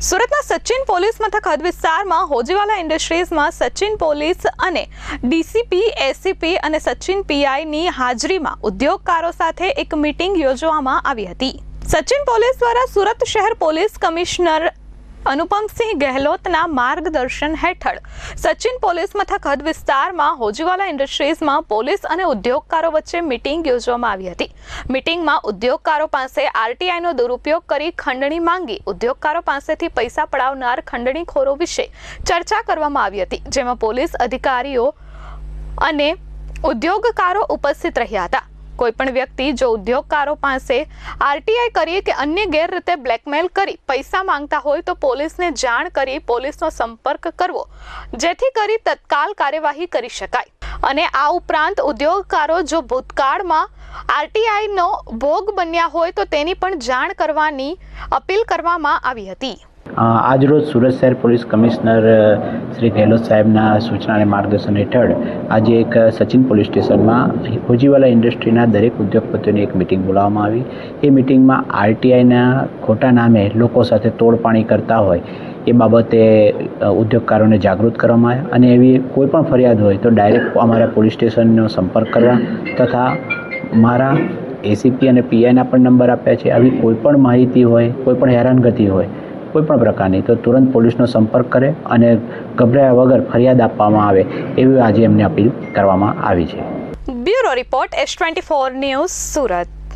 સુરતના સચિન પોલીસ મથક હદ વિસ્તારમાં હોજીવાલા ઇન્ડસ્ટ્રીઝમાં સચિન પોલીસ અને ડીસીપી, એસીપી અને સચિન પીઆઈની હાજરીમાં ઉદ્યોગકારો સાથે એક મીટિંગ યોજવામાં આવી હતી. સચિન પોલીસ દ્વારા સુરત શહેર પોલીસ કમિશનર અનુપમસિંહ ગહેલોતના માર્ગદર્શન હેઠળ સચિન પોલીસ મથક હદ વિસ્તારમાં હોજીવાલા ઇન્ડસ્ટ્રીઝમાં પોલીસ અને ઉદ્યોગકારો વચ્ચે મિટિંગ યોજવામાં આવી હતી. મીટિંગમાં ઉદ્યોગકારો પાસે આરટીઆઈનો દુરુપયોગ કરી ખંડણી માંગી. ઉદ્યોગકારો પાસેથી પૈસા પડાવનાર ખંડણીખોરો વિશે ચર્ચા કરવામાં આવી હતી, જેમાં પોલીસ અધિકારીઓ અને ઉદ્યોગકારો ઉપસ્થિત રહ્યા હતા. કોઈપણ વ્યક્તિ જો ઉદ્યોગકારો પાસે આરટીઆઈ કરી કે અન્ય ગેરરીતે બ્લેકમેલ કરી પૈસા માંગતા હોય તો પોલીસને જાણ કરી પોલીસનો સંપર્ક કરવો, જેથી કરી તત્કાલ કાર્યવાહી કરી શકાય. અને આ ઉપરાંત ઉદ્યોગકારો જો ભૂતકાળમાં આરટીઆઈનો ભોગ બન્યા હોય તો તેની પણ જાણ કરવાની અપીલ કરવામાં આવી હતી. આજરોજ સુરત શહેર પોલીસ કમિશનર શ્રી ગેહલોત સાહેબના સૂચના અને માર્ગદર્શન હેઠળ આજે એક સચિન પોલીસ સ્ટેશનમાં હોજીવાલા ઇન્ડસ્ટ્રીના દરેક ઉદ્યોગપતિઓની એક મિટિંગ બોલાવવામાં આવી. એ મિટિંગમાં આરટીઆઈના ખોટા નામે લોકો સાથે તોડપાણી કરતા હોય એ બાબતે ઉદ્યોગકારોને જાગૃત કરવામાં આવ્યા અને એવી કોઈ પણ ફરિયાદ હોય તો ડાયરેક્ટ અમારા પોલીસ સ્ટેશનનો સંપર્ક કરવા તથા મારા એસીપી અને પીઆઈના પણ નંબર આપ્યા છે. આવી કોઈ પણ માહિતી હોય, કોઈ પણ હેરાનગતિ હોય કોઈ પણ પ્રકારની, તો તુરંત પોલીસનો સંપર્ક કરે અને ગભરાયા વગર ફરિયાદ આપવામાં આવે એવી આજે એમને અપીલ કરવામાં આવી છે. Bureau report S twenty four news Surat.